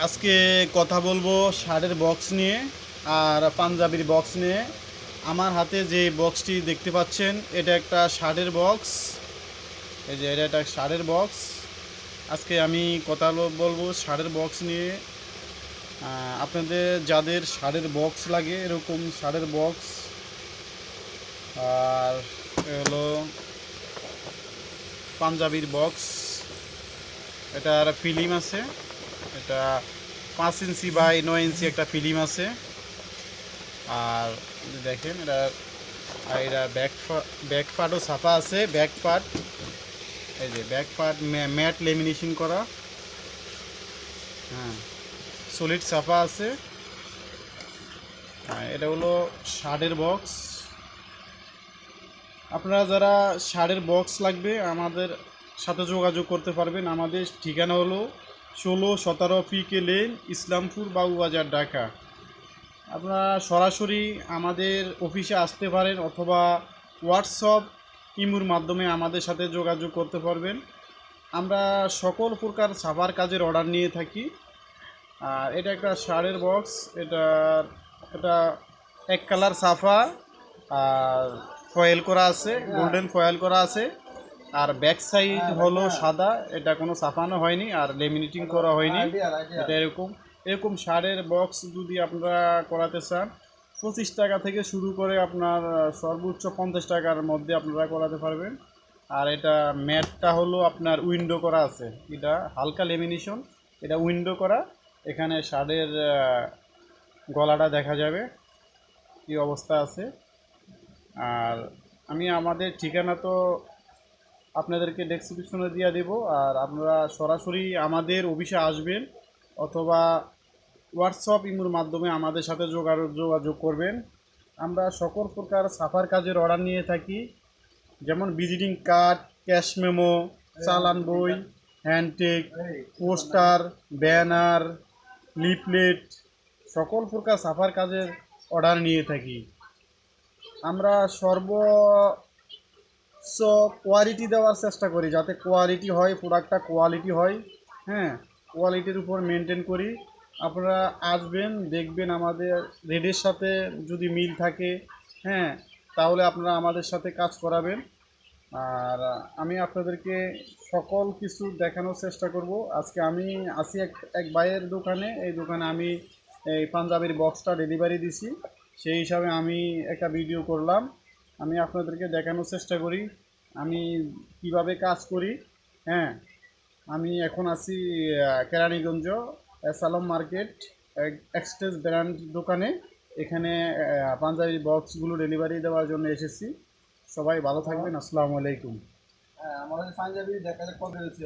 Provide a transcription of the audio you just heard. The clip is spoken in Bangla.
আজকে কথা বলব শার্টের বক্স নিয়ে আর পাঞ্জাবির বক্স নিয়ে। আমার হাতে যে বক্সটি দেখতে পাচ্ছেন, এটা একটা শার্টের বক্স এই যে, এটা একটা শার্টের বক্স আজকে আমি কথা বলব শার্টের বক্স নিয়ে। আপনাদের যাদের শার্টের বক্স লাগে, এরকম শার্টের বক্স আর হলো পাঞ্জাবির বক্স এটার ফিলিম আছে। এটা পাঁচ ইঞ্চি বাই নয় ইঞ্চি একটা ফিল্ম আছে। আর দেখেন, এটা এটা ব্যাক ব্যাক পার্টও সাফা আছে ব্যাক পার্ট এই যে ব্যাক পার্ট ম্যাট লেমিনেশন করা। হ্যাঁ সলিড সাফা আছে। এটা হলো শার্টের বক্স আপনারা যারা শার্টের বক্স লাগবে, আমাদের সাথে যোগাযোগ করতে পারবেন। আমাদের ঠিকানা হলো ষোলো সতেরো P K lane Islampur Babubazar Dhaka. আপনারা সরাসরি আমাদের অফিসে আসতে পারেন অথবা হোয়াটসঅ্যাপ ইমুর মাধ্যমে আমাদের সাথে যোগাযোগ করতে পারবেন। আমরা সকল প্রকার সাফার কাজের অর্ডার নিয়ে থাকি। আর এটা একটা শার্টের বক্স এটা এটা এক কালার সাফা আর ফয়েল করা আছে গোল্ডেন ফয়েল করা আছে। আর ব্যাক সাইড হলো সাদা এটা কোনো সাফানো হয়নি আর লেমিনেটিং করা হয়নি। এটা এরকম এরকম সারের বক্স যদি আপনারা করাতে চান পঁচিশ টাকা থেকে শুরু করে আপনার সর্বোচ্চ পঞ্চাশ টাকার মধ্যে আপনারা করাতে পারবেন। আর এটা ম্যাটটা হলো আপনার উইন্ডো করা আছে। এটা হালকা লেমিনেশন এটা উইন্ডো করা। এখানে আহ, গলাটা দেখা যাবে কি অবস্থা আছে। আর আমি আমাদের ঠিকানা তো আপনাদেরকে ডেসক্রিপশনে দিয়ে দেব। আর আপনারা সরাসরি আমাদের অফিসে আসবেন অথবা হোয়াটসঅ্যাপ ইমোর মাধ্যমে আমাদের সাথে যোগাযোগ যোগাযোগ করবেন। আমরা সকল প্রকার সাফার কাজের অর্ডার নিয়ে থাকি। যেমন ভিজিটিং কার্ড ক্যাশ মেমো চালান বই হ্যান্ডটেক পোস্টার ব্যানার লিফলেট সকল প্রকার সাফার কাজের অর্ডার নিয়ে থাকি। আমরা সর্ব সো কোয়ালিটি দেওয়ার চেষ্টা করি। যাতে কোয়ালিটি হয় প্রোডাক্টটা কোয়ালিটি হয় হ্যাঁ? কোয়ালিটির উপর মেনটেন করি। আপনারা আসবেন, দেখবেন আমাদের রেডের সাথে যদি মিল থাকে হ্যাঁ? তাহলে আপনারা আমাদের সাথে কাজ করাবেন। আর আমি আপনাদেরকে সকল কিছু দেখানোর চেষ্টা করব। আজকে আমি আসি এক এক বাইয়ের দোকানে। এই দোকানে আমি এই পাঞ্জাবির বক্সটা ডেলিভারি দিছি। সেই হিসাবে আমি একটা ভিডিও করলাম। আমি আপনাদেরকে দেখানোর চেষ্টা করি। আমি কীভাবে কাজ করি হ্যাঁ? আমি এখন আছি কেরানীগঞ্জ সালম মার্কেট এক্সটেস ব্র্যান্ড দোকানে। এখানে পাঞ্জাবি বক্সগুলো ডেলিভারি দেওয়ার জন্য এসেছি। সবাই ভালো থাকবেন। আসসালামু আলাইকুম। হ্যাঁ আমাদের পাঞ্জাবি দেখা যাক হয়েছে